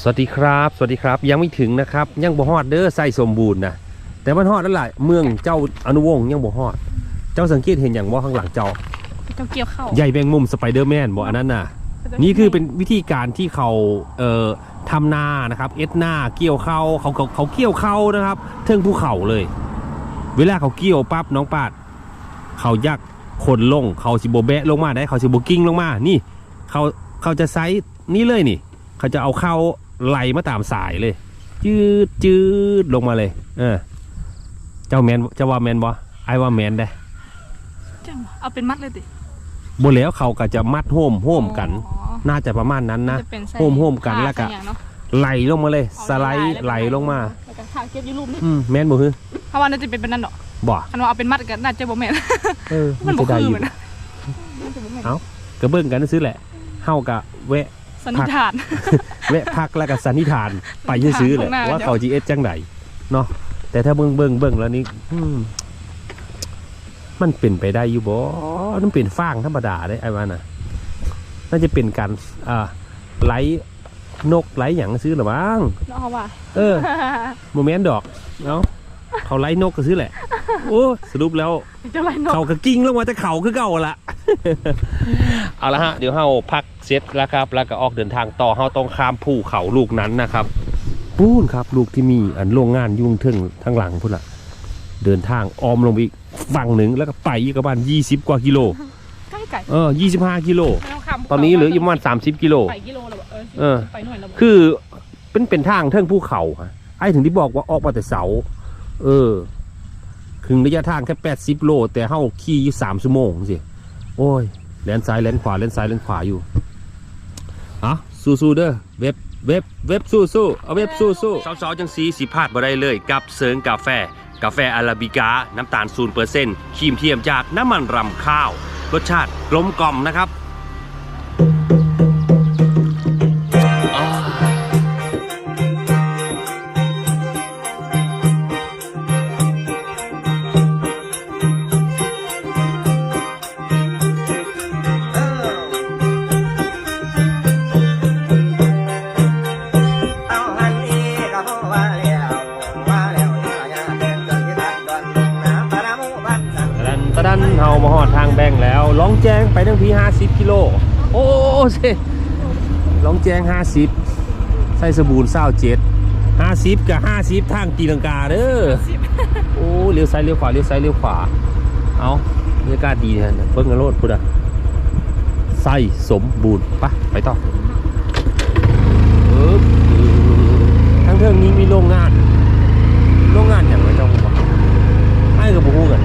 สวัสดีครับ สวัสดีครับ ยังไม่ถึงนะครับ ยังบ่ฮอดเด้อใส่สมบูรณ์นะ แต่มันฮอดแล้วล่ะเมืองเจ้าอนุวงศ์ยังบ่ฮอด เจ้าสังเกตเห็นอย่างว่าข้างหลังเจ้า เจ้าเกี่ยวเข้าใหญ่แมงมุมสไปเดอร์แมนบ่อันนั้นน่ะ นี่คือเป็นวิธีการที่เขาเอ่อทำนานะครับ เอ็ดนาเกี่ยวเข้าเขาเขาเขาเกี่ยวเข้านะครับเทิงภูเขาเลย เวลาเขาเกี่ยวปั๊บน้องปาด เขายักคนลงเขาสิโบแบะลงมาได้เขาสิโบกิ้งลงมา นี่ เขาเขาจะไซส์นี่เลยนี่ เขาจะเอาเข้า ไหลมาตามสายเลย จืดจืดลงมาเลยเออเจ้าแมนเจ้าว่าแมนบ่ไอ้ว่าแมนได้จังวะเอาเป็นมัดเลยติบแล้วเขาก็จะมัดโฮมโฮมกัน อ๋อ น่าจะประมาณนั้นนะจเป็นไส้โฮมโฮมกันแล้วก็ผ้าใส่อย่างเนาะไหลลงมาเลย เอาสไลด์แวไหลลงมาแล้วก็ทาเก็บอยูรูปนี่อืมแมนบ่ฮือถ้าว่าน่าจะเป็นแบบนั้นดอกบ่คันว่าเอาเป็นมัดก็น่าจะบ่แม่นเออมันบ่จะได้คืออยู่เหมือนนะน่าจะบ่แม่น เอ้ากระเบื้องกันซื้อแหละเฮากะแวะ สันนิษฐานแวะพักแล้วก็สันนิษฐานไปซื้อๆแหละข้างหน้าว่าเดี๋ยวเขาจีเอสจังไดเนาะแต่ถ้าเบิ่งเบิ่งเบิ่งแล้วนี่อืมมันเป็นไปได้อยู่บ่มันเป็นฟางธรรมดาได้ไอ้ว่าน่ะ น่าจะเป็นการอ่าไหลนกไหลหยังซื้อหรือมั้งเนาะเขาว่าเออโมเมนต์ดอกเนาะเขาไล่นกก็ซื้อแหละ โอ้สรุปแล้วเจ้าไรนกเขาก็กิ้งลงมาแต่เขาคือเก่าละเอาละฮะ เดี๋ยวเฮาพัก เซตแล้วครับ แล้วก็ออกเดินทางต่อเฮาต้องข้ามภูเขาลูกนั้นนะครับปูนครับ ลูกที่มีอันโรงงานอยุ่งเทึงทั้งหลังพุ่นละเดินทางอ้อมลงไปอีกฝั่งหนึ่งแล้วก็ไปอีกประมาณ20 กว่ากิโลใกล้ไก่เออ25 กิโลไม่ต้องข้ามตอนนี้เหลืออีกประมาณ30 กิโลไปกิโลแล้วบ่เออเออไปหน่วยแล้วบ่คือเป็นเป็นทางเทิงภูเขาฮะไอ้ถึงที่บอกว่าออกมาแต่เสา เออถึงระยะทางแค่แปดสิบโล แต่เฮาขี่อยู่สามชั่วโมงสิโอ้ยแลนซ้ายแลนขวาแลนซ้ายแลนขวาอยู่ อะสู้ๆเด้อเว็บเว็บเว็บสู้ๆเอาเว็บสู้ๆสาวๆจังสีสิพลาดบ่ได้เลยกับเซิงกาแฟ กาแฟอาราบิกาน้ำตาล0%ครีมเทียมจากน้ำมันรำข้าว รสชาติกลมกล่อมนะครับ แบงค์แล้วล่องแจ้งไปทั้งพี50 กิโล โอ้เซ่ล่องแจ้ง 50 ใส่สบู่เศร้าเจ็ด50กับ50ทางตีลังกาเด้อโอ้เลี้ยวซ้ายเลี้ยวขวาเลี้ยวซ้ายเลี้ยวขวา เอาบรรยากาศดีนะเบิ่งกันโลดพุทธะใส่สมบูรณ์ปะไปต่อเอิบทั้งเทิงนี้มีโรงงาน โรงงานอย่างไรเจ้าบอกให้กับผู้กัน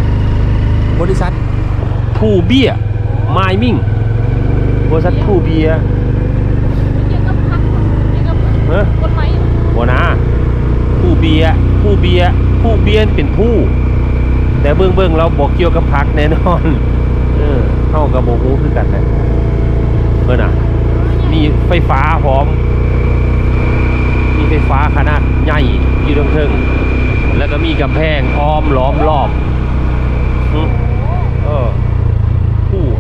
บริษัท ผู้เบี้ยไมมิ่งบริษัทผู้เบียเกี่ยวกับพักเกี่ยวกับเฮ้ยกฎหมายบนะผู้เบียผู้เบียผู้เบียนเป็นผู้ แต่เบื้องเบื้องเราบอกเกี่ยวกับพักแน่นอน เออเข้ากับโบฮูคือกันนะเพื่อน่ะมีไฟฟ้าพร้อม มีไฟฟ้าขนาดใหญ่อยู่ตรงเทิงแล้วก็มีกำแพงอ้อมล้อมรอบออผู้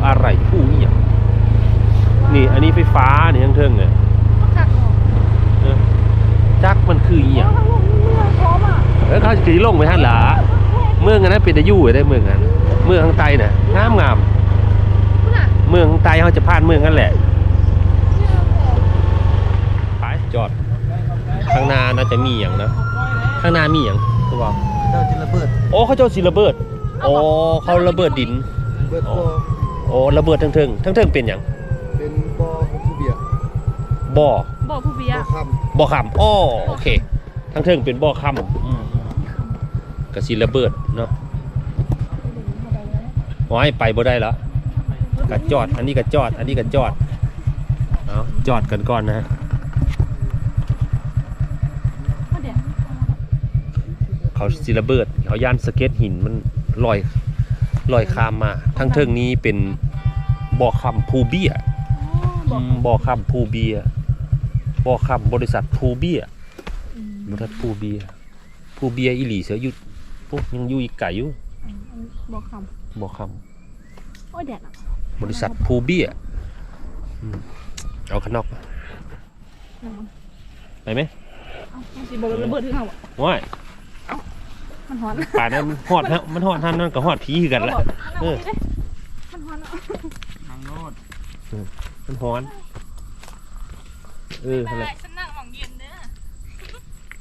อะไรผู้เอียงนี่อันนี้ไฟฟ้านี่ทั้งเทิงเนี่ยคักเนาะเออจักมันคือเอียงทั้งลงเรือพร้อมอะเออเขาสีลงไปท่านหลาเมืองอันนั้นเป็นอายุได้เมืองอันเมืองข้างใต้น่ะงามงามคุณอะเมืองข้างใต้เขาจะผ่านเมืองนั่นแหละไปจอดข้างหน้าน่าจะมีอย่างนะข้างหน้ามีอย่างเขาบอกเจ้าจิระเบิดโอ้เขาเจ้าสิระเบิดโอ้เขาระเบิดดินเบิดบ่อโอ้ระเบิดทั้งเทิงทั้งเทิงเป็นอย่างเป็นบ่อของผู้เบียร์บ่อบอกผู้เบียบ่อร์คบ่อคำอ้อโอเค ทั้งเทิงเป็นบ่อคำอืมกสิระเบิดเนาะโอ้ยไปบ่ได้แล้วกัจอด อันนี้กัจอด อันนี้กัจอดเอาจอดกันก่อนนะฮะมาเดี๋ยวเขาสิระเบิด เขาย่านสะเก็ตหินมันลอย ลอยข้ามมา ทั้งเทิงนี้เป็นบ่อคำภูเบียบอกอืมบ่อคำภูเบียบ่อคำบริษัทภูเบียบริษัทภูเบียภูเบียอีหลีเสียอยู่ปุ๊บยังอยู่อีกไก่อยู่บอกคบ่อคำโอ้ยแดดอะำบริษัทภูเบียอืมเอาขางนอกมาไปไหมเอ้ามันสิบ่ระเบิดถึงเฮาบ่ว้าย มันฮ้อนป่านนั้นมันฮอดฮะมันฮอดท่านนั่นก็ฮอดผีคือกันแหละเออมันฮ้อนเนาะทางโน้นมันฮ้อน เออไปนั่นแหละฉันนั่งหม่องเย็นเด้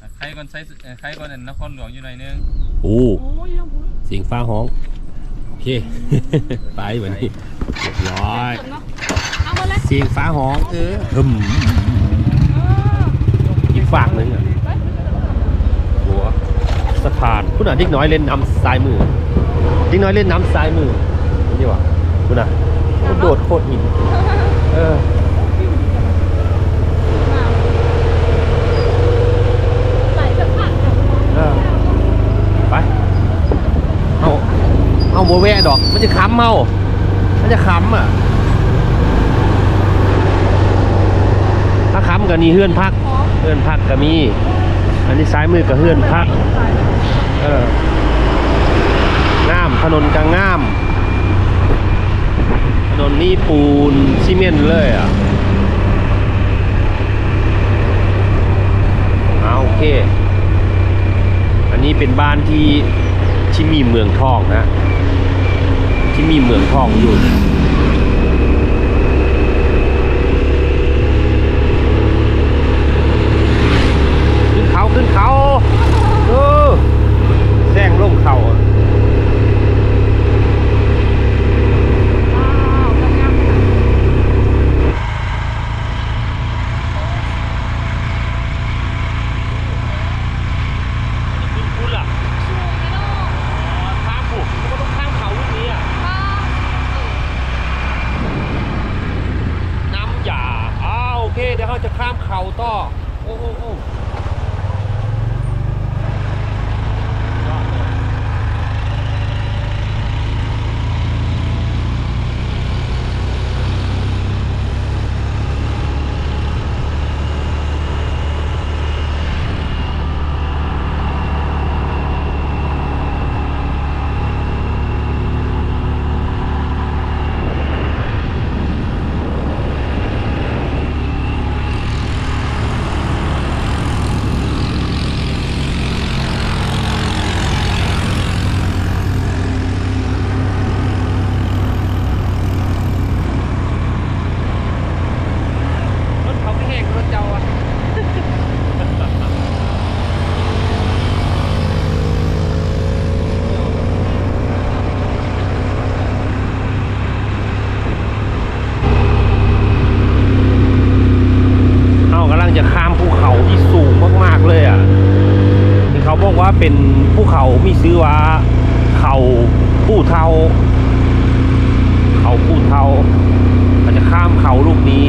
อใครก่อนใช้เอ่อใครก่อนอันนครหลวงอยู่หน่อยนึงโอ้โอ้ยยังพูดเสียงฟ้าห้อง โอเค ไปเหมือนนี้เรียบร้อยเนาะเอามาเลยเสียงฟ้าห้อง เออหึมเอออีกฝากหนึ่งอะหัว สะพานคุณอะเด็กน้อยเล่นน้ำซ้ายมือเด็กน้อยเล่นน้ำซ้ายมือนี่วะคุณอะโดดโคตรหินเออไหลแบบผ่านเออไปเอาเอาโมแวะดอก มันจะค้ำเมามันจะค้ำอะถ้าค้ำก็นี่เฮือนพักพร้อมเฮือนพักก็มี อันนี้ซ้ายมือกับเฮือนพักเอองามถนนกลางงาม ถนนนี่ปูนซีเมนต์เลยอะเอาโอเค อันนี้เป็นบ้านที่ที่มีเมืองทองนะ ที่มีเมืองทองอยู่ ขึ้นเขาขึ้น เขาเออแซงลงเข่าอะ ว้าวกำลัง ขึ้นคุณล่ะข้ามผูกก็ต้องข้ามเขาลูกนี้อะ น้ำหยาอ้าวโอเค เดี๋ยวเขาจะข้ามเขาต่อ โอ้โอ้โอ้รถเขาไม่แห้งรถเจ้าอะ จะข้ามภูเขาที่สูงมากๆเลยอะที่เขาบอกว่าเป็นภูเขามีชื่อว่า เขาผู้เทาเขาผู้เทามันจะข้ามเขาลูกนี้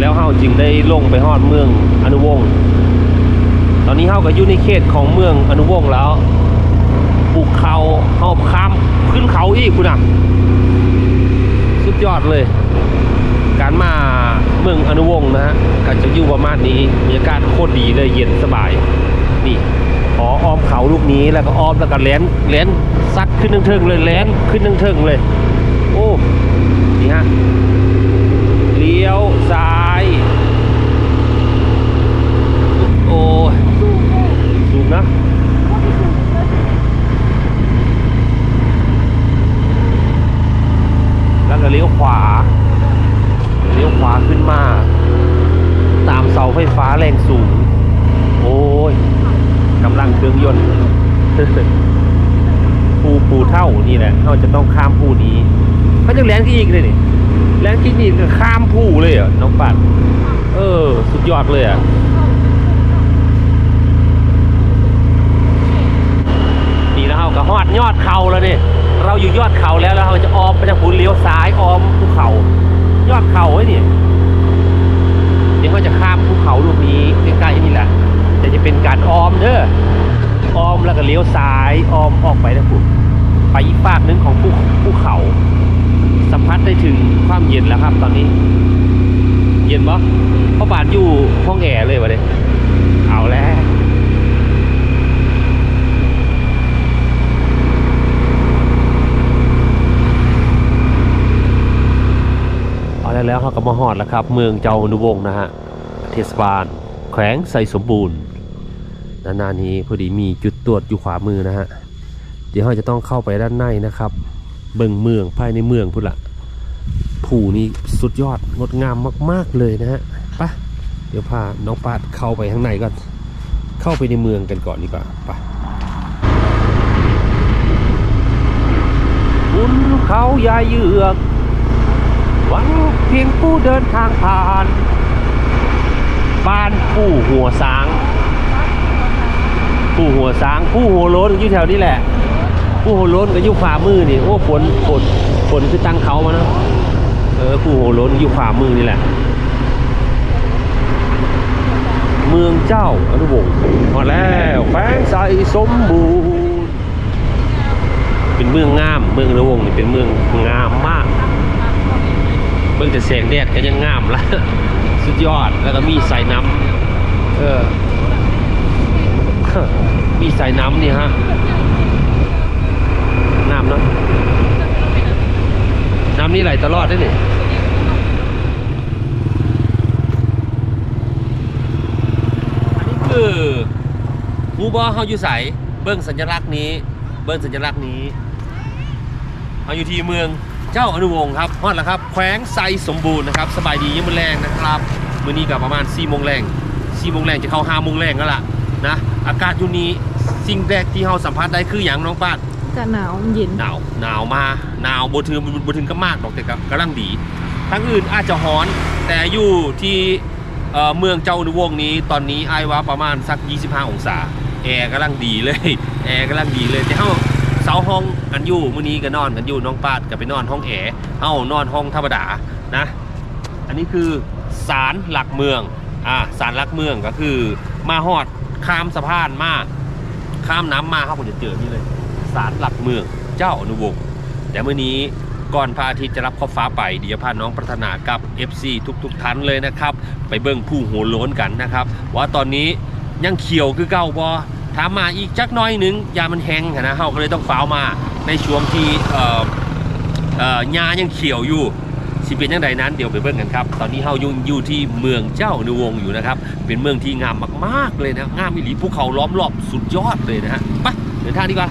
แล้วเฮาจึงได้ลงไปฮอดเมืองอนุวงศ์ตอนนี้เฮาก็อยู่ในเขตของเมืองอนุวงศ์แล้วภูเขาเฮาข้ามขึ้นเขาอีกคุณอะ สุดยอดเลย การมา เมืองอนุวงศ์นะฮะก็จะอยู่ประมาณนี้บรรยากาศโคตรดีเลยเย็นสบาย นี่ขออ้อมเขาลูกนี้แล้วก็อ้อมแล้วก็แลนแลนซัดขึ้นเทิงๆเลยแลนขึ้นเทิงๆเลย โอ้นี่ฮะเลี้ยวซ้าย โอ้ดูโอ้สูงนะแล้วก็เลี้ยวขวา ขวาขึ้นมา ตามเสาไฟฟ้าแรงสูง โอ้ยกำลังเครื่องยนต์ภูปูเท่านี่แหละเราจะต้องข้ามภูนี้เขาจะแลนที่อีกเลยนี่แลนที่นี่ข้ามภูเลยเหรอะน้องปัดเออ สุดยอดเลยอะนี่แล้วเราก็ฮอดยอดเขาแล้วนี่เราอยู่ยอดเขาแล้วแล้วเราจะออมไปทางภูเลี้ยวซ้ายออมภูเขา ยอดเขาไว้นี่เดี๋ยวเราจะข้ามภูเขาลูกนี้ใกล้ๆนี่แหละแต่จะเป็นการออมเด้อออมแล้วก็เลี้ยวซ้ายออมออกไปนะคุณไปอีกฝากนึงของภูภูเขา สัมผัสได้ถึงความเย็นแล้วครับ ตอนนี้ เย็นปะเพราะบานอยู่ห้องแอร์เลยวะเนี่ย เอาแล้วเอาแล้วแล้วเขาก็มาหอดแล้วครับ เมืองเจ้าอนุวงศ์นะฮะเทศบาลแขวงใส่สมบูรณ์ด้านหน้านี้พอดีมีจุดตรวจอยู่ขวามือนะฮะเดี๋ยวเราจะต้องเข้าไปด้านในนะครับ เบิ่งเมืองภายในเมืองพุ่นละผู้นี้สุดยอดงดงามมาก ๆเลยนะฮะไปะเดี๋ยวพาน้องปาดเข้าไปข้างในก่อนเข้าไปในเมืองกันก่อนดีกว่าไปคุณเขายายเยือก หวังเพียงผู้เดินทางผ่าน บ้านผู้หัวสาง ผู้หัวสางผู้หัวโล้นอยู่แถวนี้แหละ ผู้หัวโล้นก็อยู่ขวามือนี่โอ้ฝนฝนฝนคือตั้งเขามาเนาะเออผู้หัวโล้นอยู่ขวามือนี่แหละ เมืองเจ้าอนุวงศ์มาแล้วแฝงใสสมบูรณ์เป็นเมืองงาม เมืองอนุวงศ์นี่เป็นเมืองงามมาก เบิ่งแต่แสงแดดก็ยังงามละสุดยอดแล้วก็มีสายน้ำเออมีสายน้ำนี่ฮะน้ำเนาะน้ำนี่ไหลตลอดได้เนี่ยอันนี้คือหมูบอเฮาอยู่ใสเบิ้งสัญลักษณ์นี้ เบิ้งสัญลักษณ์นี้เฮาอยู่ที่เมืองเจ้าอนุวงศ์ครับ ฮอดแล้วครับแขวงไซสมบูรณ์นะครับสบายดียังมือแรงนะครับมื้อนี้กับประมาณ4โมงแรง4โมงแรงจะเข้า5โมงแรงแล้วล่ะนะอากาศอยู่นี้สิ่งแรกที่เฮาสัมผัสได้คืออย่างน้องป้าดจะหนาวเย็นหนาวหนาวมาหนาวบ่ถึงบ่ถึงก็มากดอกแต่ก็กำลังดีทางอื่นอาจจะร้อนแต่อยู่ที่เอ่อเมืองเจ้าอนุวงศ์นี้ตอนนี้อายว่าประมาณสัก 25 องศาแอร์กำลังดีเลยแอร์กำลังดีเลยแต่เฮา เสาห้องกันอยู่มื้อนี้ก็นอนกันอยู่น้องปาดก็ไปนอนห้องแอร์เฮานอนห้องธรรมดานะ อันนี้คือศาลหลักเมืองอ่าศาลหลักเมืองก็คือมาฮอดข้ามสะพานมาข้ามน้ำมาครับผมจะเจอนี่เลยศาลหลักเมืองเจ้าอนุวงศ์แต่เมื่อนี้ก่อนพระอาทิตย์จะรับขอบฟ้าไปเดี๋ยวพาน้องปรารถนากับ FC ทุกๆท่านเลยนะครับ ไปเบิ่งผู้หัวล้นกันนะครับ ว่าตอนนี้ยังเขียวคือเก่าบอ ถามมาอีกจักน้อยหนึงยามันแห้งนะเฮาก็เลยต้องฟ้าวมาในช่วงที่เอ่อเอ่อยายังเขียวอยู่สิเป็นยังไงนั้นเดี๋ยวไปเบิ่งกันครับ ตอนนี้เฮายู่อยู่ที่เมืองเจ้าอนุวงอยู่นะครับ เป็นเมืองที่งามมากๆเลยนะงามอิหลีภูเขาล้อมรอบสุดยอดเลยนะฮะไปเดินทางดีกว่า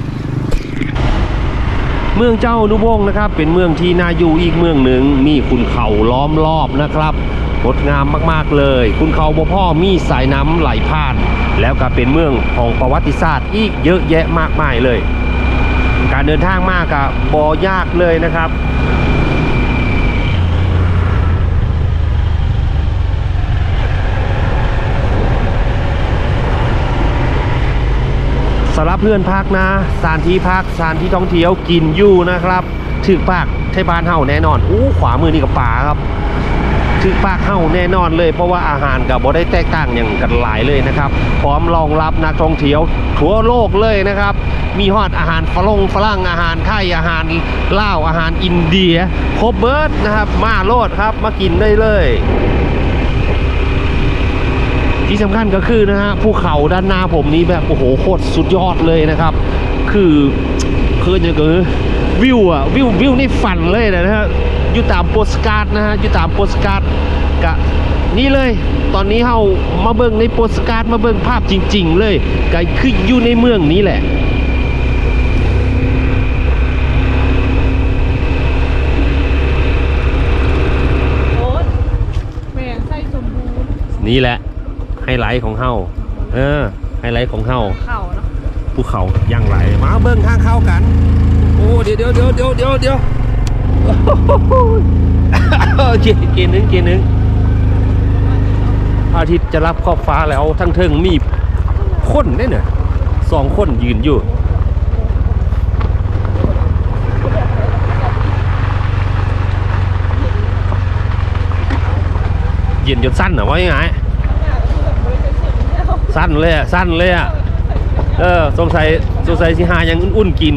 เมืองเจ้านุวงนะครับ เป็นเมืองที่น่าอยู่อีกเมืองหนึ่งมีคุณเขาล้อมรอบนะครับ งดงามมากๆเลย คุณเขาบ่พ่อมีสายน้ำไหลผ่าน แล้วก็เป็นเมืองของประวัติศาสตร์อีกเยอะแยะมากมายเลย การเดินทางมากกับบอยากเลยนะครับสำหรับเพื่อนพักนะสถานที่พักสถานที่ท่องเที่ยวกินอยู่นะครับ ถึกปากไทยบ้านเฮาแน่นอน อู้ขวามือนี่กับป่าครับ ถึกปากเฮาแน่นอนเลย เพราะว่าอาหารกับบ่ได้แตกต่างอย่างกันหลายเลยนะครับ พร้อมรองรับนักท่องเที่ยวทั่วโลกเลยนะครับ มีฮอดอาหารฝรั่งฝรั่งอาหารไทยอาหารลาวอาหารอินเดียครบเบิร์ดนะครับ มาโลดครับมากินได้เลยที่สำคัญก็คือนะฮะภูเขาด้านหน้าผมนี้แบบโอ้โหโคตรสุดยอดเลยนะครับ คือคือจะคือวิวอะวิววิวนี่ฝันเลยนะฮะ อยู่ตามโปสการ์ดนะฮะอยู่ตามโปสการ์ดกะนี่เลย ตอนนี้เฮามาเบิ่งในโปสการ์ดมาเบิ่งภาพจริง ๆ เลยก็คืออยู่ในเมืองนี้แหละโอ๊ตแม่ใส่สมบูรณ์นี่แหละไฮไลท์ของเฮาเออไฮไลท์ของเฮาเข่าเนาะภูเขาย่างไรมาเบิ่งทางเข้ากัน โอ้เดี๋ยวเดี๋ยวเดี๋ยวเดี๋ยวเดี๋ยว เดี๋ยวเกียร์เกียร์หนึ่งเกียร์หนึ่งพระอาทิตย์จะรับขอบฟ้าแล้วทั้งเทิงมีคนเนี่ยเนี่ยสองคนยืนอยู่เย็นจนสั้นเหรอว่ายังไงสั้นเลยอะสั้นเลยอะเออสงสัยสงสัยสิหายังอุ่นๆกิน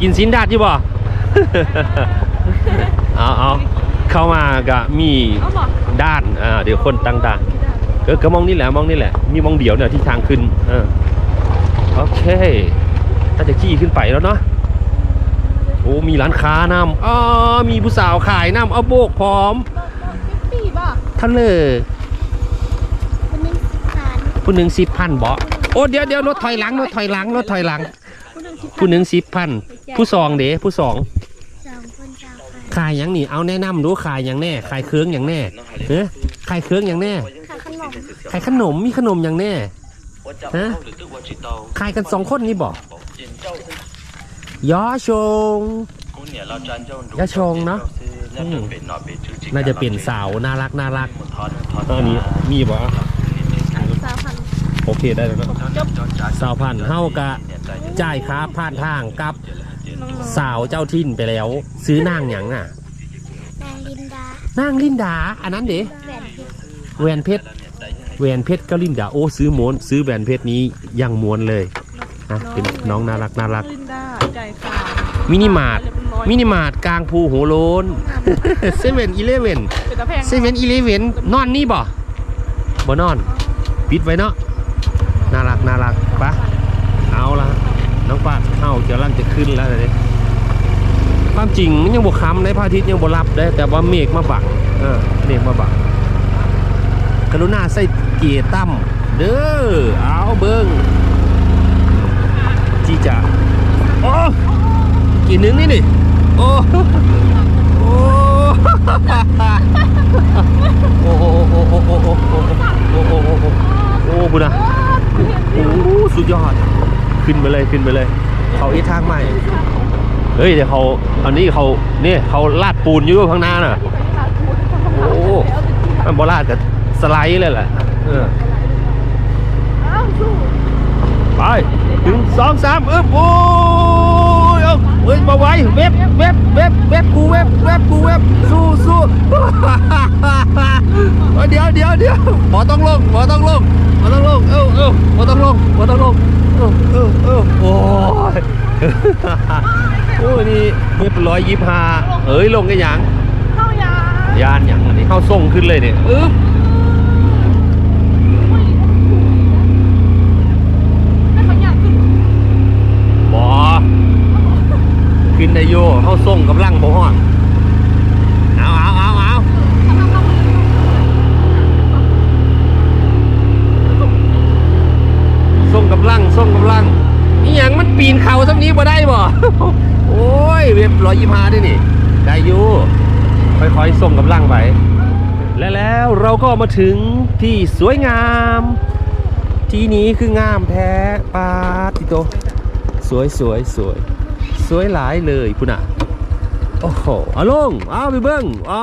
กินสินดาดอยู่บ่ เอาเอาเข้ามากะมีเอาบอกด้านอ่าเดี๋ยวคนตั้งด่านเออก็มองนี่แหละมองนี่แหละ มีมองเดียวเนี่ยที่ทางขึ้นเออโอเคถ้าจะขี่ขึ้นไปแล้วเนาะโอ้มีร้านค้านำอ๋อมีผู้สาวขายนำเอาโบกพร้อมปีบ่ะทะเลมันเป็นสารผู้หนึ่งสิบพันบ่โอ้เดี๋ยวเดี๋ยวรถถอยหลังรถถอยหลังรถถอยหลัง ผู้หนึ่งสิบพันผู้สองเด้ผู้สองสองคนสามคน ขายหยังนี่เอาแนะนำดูขายหยังแน่ขายเครื่องหยังแน่เฮ้ขายเครื่องหยังแน่ค่ะขนมขายขนมมีขนมหยังแน่ฮะขายกันสองคนนี่บ่ยอชงยะชงเนอะอืมน่าจะเป็นสาวน่ารักน่ารักอันนี้มีบ่สามพันโอเคได้แล้วเนาะสาวพันเฮากะจ่ายค่าผ่านทางกับน้อง สาวเจ้าทินไปแล้ว ซื้อนางหยังอะๆนางลินดานางลินดา อันนั้นเด้แหวนเพชรแหวนเพชรแหวนเพชรก็ลินดาโอ้ซื้อม้วนซื้อแหวนเพชรนี้ยังม้วนเลยนะเป็นน้องน่ารักน่ารักลินดาใจขาดมินิมาร์ทเรียบร้อยมินิมาร์ทกลางภูหัวโลนเซเว่นอีเลเว่นเป็นตะแพงเซเว่นอีเลเว่นนอนนี่บ่บ่นอน ปิดไว้เนาะน่ารักน่ารักปะเอาละ น้องป้าเฮาจะลังจะขึ้นแล้วเลยความจริงยังบ่ค้ำในพระอาทิตย์ยังบ่รับได้แต่ว่าเมฆมาบังเออเมฆมาบังกรุณาใส่เกียร์ตั้มเด้อเอาเบิ่งจีจะโอ้กี่หนึงนี่นี่โอ้โอ้โอ้โอ้โอ้โอ้โอ้โอ้โอ้โอ้โอ้โอ้โอ้โอ้โอ้บุญนะโอ้สุดยอด ขึ้นไปเลยขึ้นไปเลย เขาอีกทางใหม่ เฮ้ยเดี๋ยวเขาอันนี้เขาเนี่ยเขาลาดปูนอยู่ข้างหน้าน่ะ โอ้มันบลาดกับสไลด์เลยแหละไปหนึ่งสองสามอึ๊บโอ้ยเอาเฮ้ยมาไว้เว็บเว็บเว็บเว็บกูเว็บเว็บกูเว็บสู้สู้เฮ้ยเดี๋ยวเดี๋ยวเดี๋ยวหมอต้องลงหมอต้องลงหมอต้องลงเอ้าเอ้าหมอต้องลงหมอต้องลง เอ้าเอ้าเอ้าโอ้ยโอ้ยนี่เว็บร้อยยี่ห้าเอ้ยลงกันยังเข้ายายานอย่างอันนี้เข้าส่งขึ้นเลยเนี่ยอึ๊บไม่เขาอยากขึ้นบอขึ้นได้โยเข้าส่งกำลังบ่ฮอดเอาเอาเอาเอาส่ง กำลังส่งกำลังนี่ยังมันปีนเขาสักนี้บ่ได้บ่โอ้ยเว็บร้อยยี่ห้าด้วยนี่ได้อยู่ค่อยๆส่งกำลังไปและแล้วเราก็มาถึงที่สวยงาม ที่นี้คืองามแท้ปาติโต สวยสวยสวยสวยหลายเลยพุ่นอะโอ้โหเอาลงเอาไปเบิ้งอ๋อ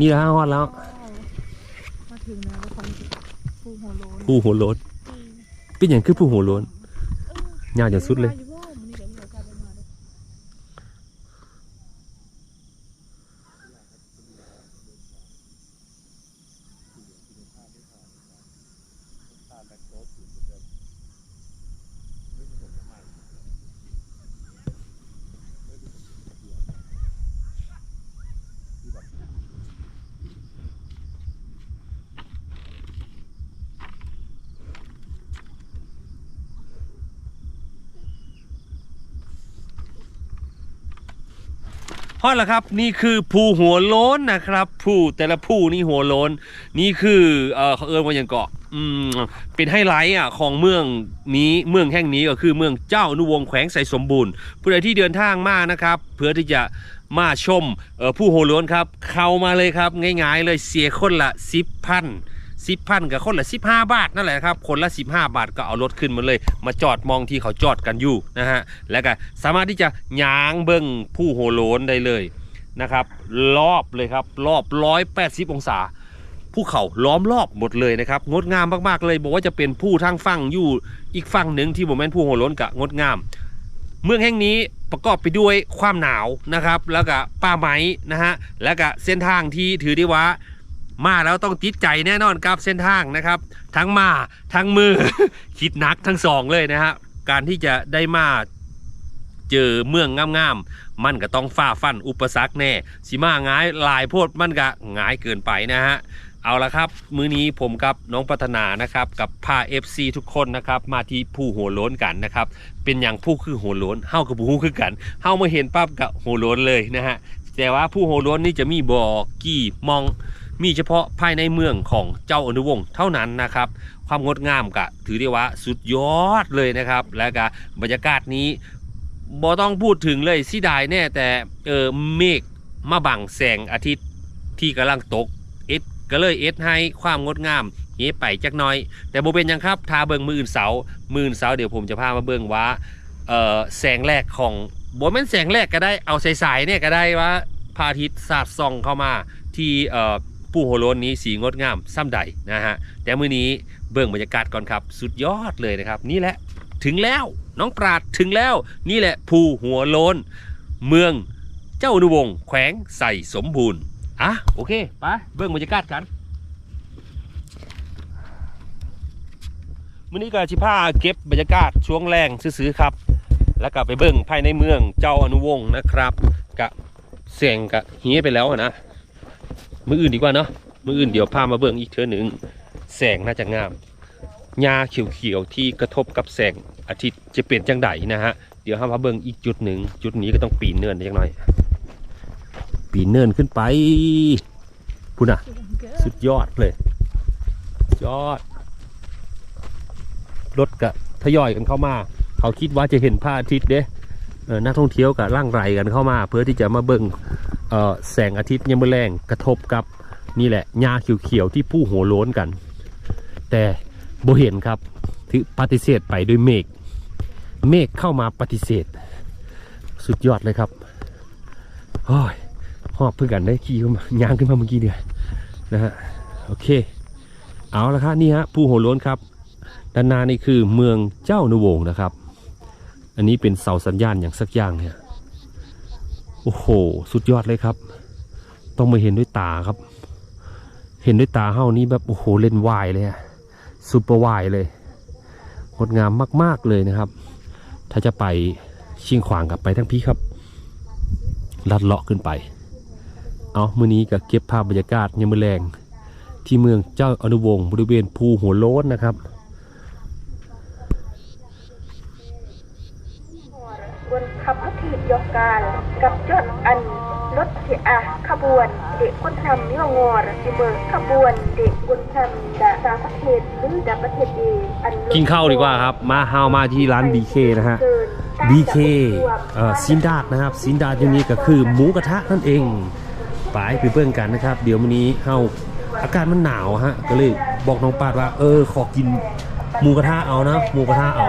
นี่ละฮอดแล้วมาถึงแล้วของฟูหัวโลนผู้หัวโล้น เป็นอย่างคือผู้หัวโล้นยาวอย่างสุดเลย ฮอดแล้วครับนี่คือภูหัวโล้นนะครับภูแต่ละภูนี่หัวโล้นนี่คือเออเขาเอิ้นว่าอย่างเกาะอืมเป็นไฮไลท์อะของเมืองนี้เมืองแห่งนี้ก็คือเมืองเจ้าอนุวงศ์แขวงไสสมบูรณ์ผู้ใดที่เดินทางมานะครับ เพื่อที่จะมาชมเออผู้หัวโล้นครับ เข้ามาเลยครับง่ายๆเลยเสียคนละสิบพัน สิบพันกับคนละสิบห้าบาทนั่นแหละครับคนละสิบห้าบาทก็เอารถขึ้นมาเลย มาจอดมองที่เขาจอดกันอยู่นะฮะแล้วก็สามารถที่จะยางเบิ้งผู้โหโลนได้เลยนะครับรอบเลยครับรอบ180องศาภูเขาล้อมรอบหมดเลยนะครับงดงามมากๆเลย บอกว่าจะเป็นผู้ทางฝั่งอยู่อีกฝั่งหนึ่งที่โมเมนต์ผู้โหโลนกะงดงาม เมืองแห่งนี้ประกอบไปด้วยความหนาวนะครับ แล้วก็ป่าไม้นะฮะแล้วก็เส้นทางที่ถือได้ว่า มาแล้วต้องติดใจแน่นอนกับเส้นทางนะครับ ทั้งมาทั้งมือ คิดนักทั้งสองเลยนะฮะการที่จะได้มาเจอเมืองงามๆมันก็ต้องฝ่าฟันอุปสรรคแน่สิมาง่ายลายโพดมันก็ง่ายเกินไปนะฮะเอาละครับ มื้อนี้ผมกับน้องปัฒนานะครับกับพา FC ทุกคนนะครับมาที่ผู้หัวโล้นกันนะครับเป็นอย่างผู้คือหัวโล้นเฮากับผู้คือกันเฮามาเห็นปั๊บกับหัวโล้นเลยนะฮะแต่ว่าผู้หัวโล้นนี่จะมีบ่อกี่มอง มีเฉพาะภายในเมืองของเจ้าอนุวงศ์เท่านั้นนะครับ ความงดงามก็ถือได้ว่าสุดยอดเลยนะครับ และก็บรรยากาศนี้บ่ต้องพูดถึงเลยสิดายแน่แต่เออเมฆมาบังแสงอาทิตย์ที่กำลังตกเอ็ดก็เลยเอ็ดให้ความงดงามเฮไปจักน้อย แต่โบเป็นยังครับทาเบิงมืออื่นเสามืออื่นเสาเดี๋ยวผมจะพามาเบิงว่าเออแสงแรกของบ่แม่นแสงแรกก็ได้เอาสายๆเนี่ยก็ได้ว่าพระอาทิตย์สาดส่องเข้ามาที่เออ ปู่โหโลนนี้สีงดงามซ้ำใดนะฮะแต่มื้อนี้เบื้องบรรยากาศก่อนครับสุดยอดเลยนะครับ นี่แหละถึงแล้วน้องปราดถึงแล้ว นี่แหละภูหัวโลน เมืองเจ้าอนุวงศ์แขวงใส่สมบูรณ์อะโอเคไปเบื้องบรรยากาศกันมื้อนี้ก็ชิพาเก็บบรรยากาศช่วงแรงซื้อๆครับ แล้วก็ไปเบื้องภายในเมืองเจ้าอนุวงศ์นะครับกะเสียงกะเฮียไปแล้วนะ มืออื่นดีกว่าเนาะมืออื่นเดี๋ยวพามาเบื้องอีกเทือหนึ่งแสงน่าจะงามหญ้าเขียวๆที่กระทบกับแสงอาทิตย์จะเปลี่ยนจังไดนะฮะเดี๋ยวห้ามาเบิ่งอีกจุดหนึ่งจุดนี้ก็ต้องปีนเนินจังหน่อย ปีนเนินขึ้นไปพูดนะสุดยอดเลยยอดรถกะทยอยกันเข้ามา เขาคิดว่าจะเห็นพระอาทิตย์เด้นักท่องเที่ยวกับร่างไรกันเข้ามา เพื่อที่จะมาเบิ่งเอ่อ แสงอาทิตย์ยามมื้อแรงกระทบกับนี่แหละหญ้าเขียวๆที่ผู้หัวโล้นกัน แต่โบเห็นครับถือปฏิเสธไปด้วยเมฆเมฆเข้ามาปฏิเสธ สุดยอดเลยครับโอ้ยหอบเพื่อกันได้ขี่ขึ้นมาย่างขึ้นมาเมื่อกี้เดียวนะฮะโอเค เอาละครับนี่ฮะผู้หัวล้นครับด้านหน้านี่คือเมืองเจ้านุวงนะครับ อันนี้เป็นเสาสัญญาณอย่างสักอย่างเนี่ย โอ้โห สุดยอดเลยครับ ต้องมาเห็นด้วยตาครับ เห็นด้วยตาเฮานี้แบบโอ้โหเล่นวายเลยอะซูเปอร์วายเลยงดงามมาก ๆเลยนะครับ ถ้าจะไปชิงขวางกลับไปทั้งพี่ครับ ลัดเลาะขึ้นไป เอามือนี้ก็เก็บภาพบรรยากาศยามมือแรงที่เมืองเจ้าอนุวงศ์บริเวณภูหัวโล้นนะครับบนขับรถถียกการ กับจดอันรถเสียอะขบวน เด็กคนทำนิวงอรที่เมืองขบวน เด็กคนทำดาตาประเทศหรือดาประเทศเออันกินข้าวดีกว่าครับ มาเฮามาที่ร้าน BK นะฮะเดินตาม BK จากเอ่อซินดาดนะครับซินดาดอยู่นี้ก็คือหมูกระทะนั่นเองไปไปเบิ่งกันนะครับ เดี๋ยววันนี้เฮาอากาศมันหนาวฮะก็เลยบอกน้องปาดว่า เออขอกิน หมูกระทะเอานะหมูกระทะเอา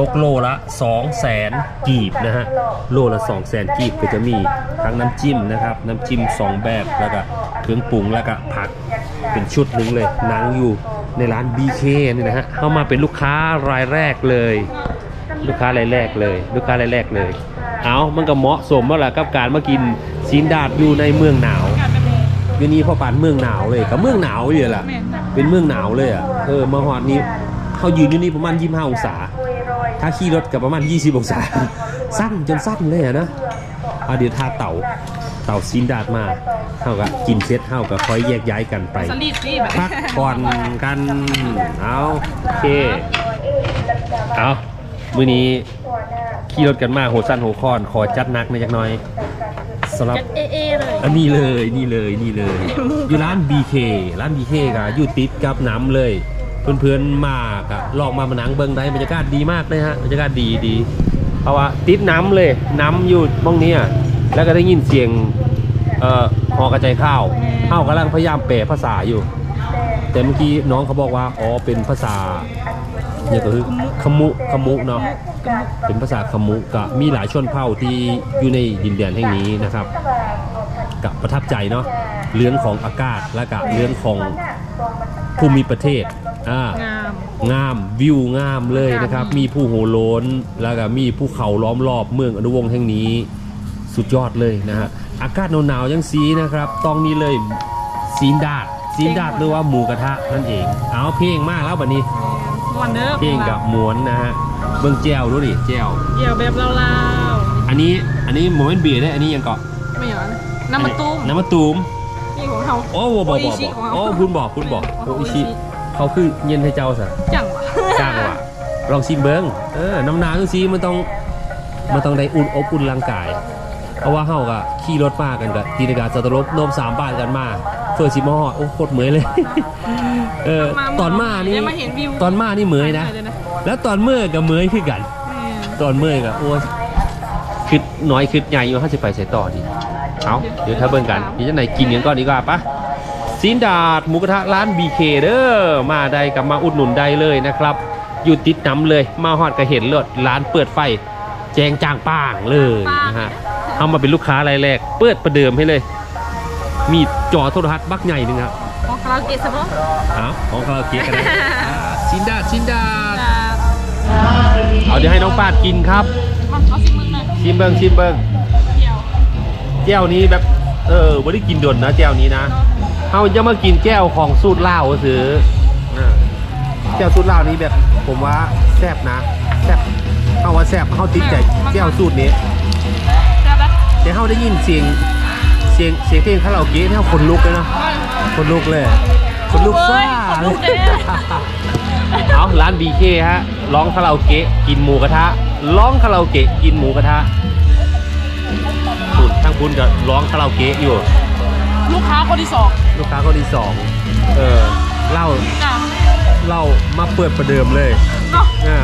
ตกโลละ2 0 0แสนกีบนะฮะโลละ2 0 0แสนกีบก็จะมีทั้งน้ำจิ้มนะครับ น้ำจิ้ม 2 แบบแล้วก็เครื่องปรุงแล้วก็ผักเป็นชุดหนึ่งเลยนั่งอยู่ในร้าน BK นี่นะฮะเข้ามาเป็นลูกค้ารายแรกเลย ลูกค้ารายแรกเลย ลูกค้ารายแรกเลย เอามันก็เหมาะสมแล้วล่ะกับการมากินซีนดาดอยู่ในเมืองหนาวอยู่นี่พอปานเมืองหนาวเลยกับเมืองหนาวเลยล่ะแม่ะเป็นเมืองหนาวเลยอะเออมาฮอดนี้ เขายืนอยู่นี่ประมาณ 25 องศา ถ้าขี่รถกับประมาณ 20 องศา สั้นจนสั้นเลยอะนะเอาเดี๋ยวทาเต่าเต่าซีนดาดมาเท่ากับกินเสร็จเท่ากับคอยแยกย้ายกันไปสลิดนี่แบบพักผ่อนกันเอาโอเคเอามื้อนี้ขี่รถกันมาโหสั้นโหคอนขอจัดหนักในอยจักหน่อยสำหรับเอเอเลยอันนี้เลยนี่เลยนี่เลย อยู่ร้าน BK ร้าน BK ก็อยู่ติดกับน้ำเลย เพื่อนๆมาก็ลองมามานังเบิงได้บรรยากาศดีมากเลยฮะบรรยากาศดีดีเพราะว่าติดน้ำเลยน้ำอยู่บ้องนี้ยแล้วก็ได้ยินเสียงเอ่อหอกระจายข้าวข้าวกำลังพยายามแปลภาษาอยู่ แต่เมื่อกี้น้องเขาบอกว่าอ๋อเป็นภาษาเนี่ยก็คือขมุขมุเนาะเป็นภาษาขมุก็มีหลายชนเผ่าที่อยู่ในดินแดนแห่งนี้นะครับกับประทับใจเนาะเรื่องของอากาศและกับเรื่องของภูมิประเทศ อ่างาม งามวิวงามเลยนะครับ มีผู้โหโล้นแล้วก็มีภูเขาล้อมรอบเมืองอนุวงศ์แห่งนี้ สุดยอดเลยนะฮะอากาศหนาวๆยังซีนะครับต้องนี้เลยซีนดาดซีนดาดหรือว่าหมูกระทะนั่นเอง เอาเพลงมากแล้วบัดนี้วันเนอร์เพลงกับม้วนนะฮะเบิ่งแจวดูดิแจวเกี่ยวแบบลาวอันนี้อันนี้โมเมนต์เบียร์ได้อันนี้ยังเกาะๆไม่เหรอน้ำมันตุ้มน้ำมะตูมนี่ของเขาโอ้บอกบอกโอิบอกชิของเขาโอ้คุณบอกคุณบอกขโอ้งอิชิ เขาคือเย็นให้เจ้าสะจังวะจ้างว่ะลองชิมเบิ้งเออน้ำหนาจังซีมันต้องมันต้องได้อุ่นอบอุ่นร่างกาย เพราะว่าเฮาก็ขี่รถมากันกับตีนากาสตรบโนมสามบาทกันมาเฟิร์สิมาฮอดโอ้โคตรเหมอยเลย เออตอนมานี่ได้มาเห็นวิวตอนมานี่เหมอยนะเลยนะ แล้วตอนเมื่อกับเหมอยคือกันแม่นตอนเมื่อยก็โอ้ยคือน้อยคือใหญ่อยู่ห้าสิบไปใส่ต่อดีเอาเดี๋ยวถ้าเบิ่งกันเดี๋ยวจะไหนกินกันก่อนดีกว่าปะ ซีนดาดหมูกระทะร้าน BK เด้อมาได้กับมาอุดหนุนได้เลยนะครับ อยู่ติดน้ำเลยมาฮอดก็เห็นเลยร้านเปิดไฟ แจงจางป้างเลยนะฮะเอามาเป็นลูกค้ารายแรก เปิดประเดิมให้เลย มีจอโทรทัศน์บักใหญ่หนึงครับของคาราโอเกะซะบ่เอาของคาราโอเกะกันนะอ่าซินดาดซินดาดจ้าเอาเดี๋ยวให้น้องปาดกินครับมาเอาสิมึงหน่อยชิมเบิงชิมเบิงเดี๋ยวแก้วนี้แบบเออไม่ได้กินดนนะแก้วนี้นะ เขาจะมากินแก้วของสูตรเหล้าซื้ออ่าแก้วสูตรเหล้านี้แบบผมว่าแซ่บนะแซ่บเขาว่าแซ่บเขาติดใจแก้วสูตรนี้ได้ปะแต่เขาได้ยินเสียงเสียงเสียงเพลงคาราโอเกะเนี่ยคนลุกเลยนะคนลุกเลยคนลุกซ่าเลยเอาร้าน BK ฮะร้องคาราโอเกะกินหมูกระทะร้องคาราโอเกะกินหมูกระทะคุณทั้งคุณก็ร้องคาราโอเกะอยู่ ลูกค้าคนที่สองลูกค้าคนที่สองเออเล่าจ้าเล่ามาเปิดประเดิมเลยเนาะอ่า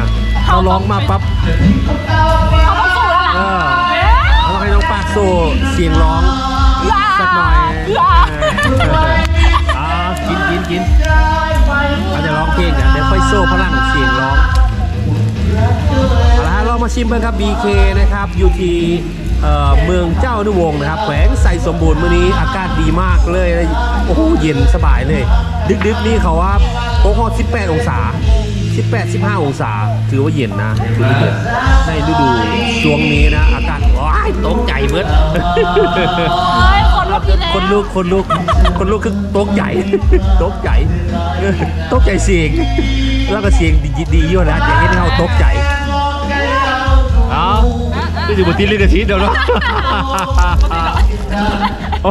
เขาร้องมาปั๊บเขาต้องสู้แล้วล่ะเออเอ๊ะเอาให้น้องปากโซเสียงร้องลาสักหน่อยลาเอออ่ากินกินกินเขาจะร้องเพลงกันเดี๋ยวค่อยโซ่พลังเสียงร้องเอาละฮะลองมาชิมเบิ่งครับ BK นะครับอยู่ที่ เอ่อเมืองเจ้าอนุวงศ์นะครับ แขวงใส่สมบูรณ์มื้อนี้อากาศดีมากเลยโอ้โหเย็นสบายเลย ดึกๆนี่เขาว่าโอ้โห18 องศา 18 15 องศา ถือว่าเย็นนะถือว่าเย็นในฤดูช่วงนี้นะ อากาศว้ายตกใจเบิดเฮ้ยคนลุกอีกแล้วคนลุกคนลุกคนลุกคือตกใหญ่ตกใหญ่เออตกใจเสียง แล้วก็เสียงดีดีอยู่นะจะเห็นเขาตกใจเอา ที่อยู่บนที่ลิขสิทธิ์เดี๋ยวเนาะโอ้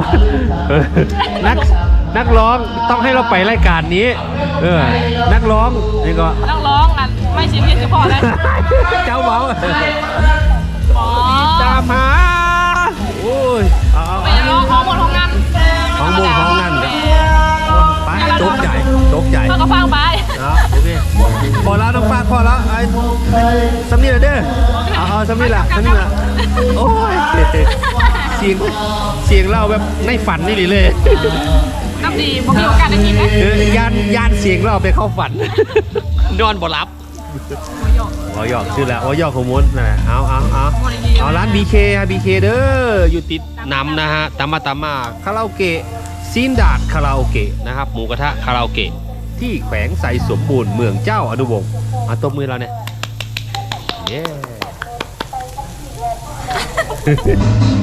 เออนักนักร้องต้องให้เราไปรายการนี้ เออ นักร้องนี่ก็นักร้องอะไม่ชิมเพียงเฉพาะเลยเจ้าเมาอ๋อตามหาโอ้ยเอาเอาไปเอาร้องของหมดของงานของมุงของงันครับไปตกใจตกใจเขาก็ฟังไปนะโอเคพอแล้วน้องปากพอแล้วไอ้สำนีละเด้อ เอาเอาสำนีละสำนีละโอ้ยเสียงเสียงเราแบบในฝันนี่เลยน้ำดีผมมีโอกาสได้กินไหมเออยานยานเสียงเราไปเข้าฝัน นอนบ่หลับหมูหยอกวอยอกชื่อแล้ววอยอกของมุนนะเอาเอาเอาหมดดีเอาร้าน BK ฮะ BK เด้ออยู่ติดนำนะฮะตามมาตามมาคาราโอเกะซีนดาดคาราโอเกะนะครับหมูกระทะคาราโอเกะที่แขวงใสสมบูรณ์เมืองเจ้าอนุวงศ์มาตบมือเราเนี่ยเハハハ。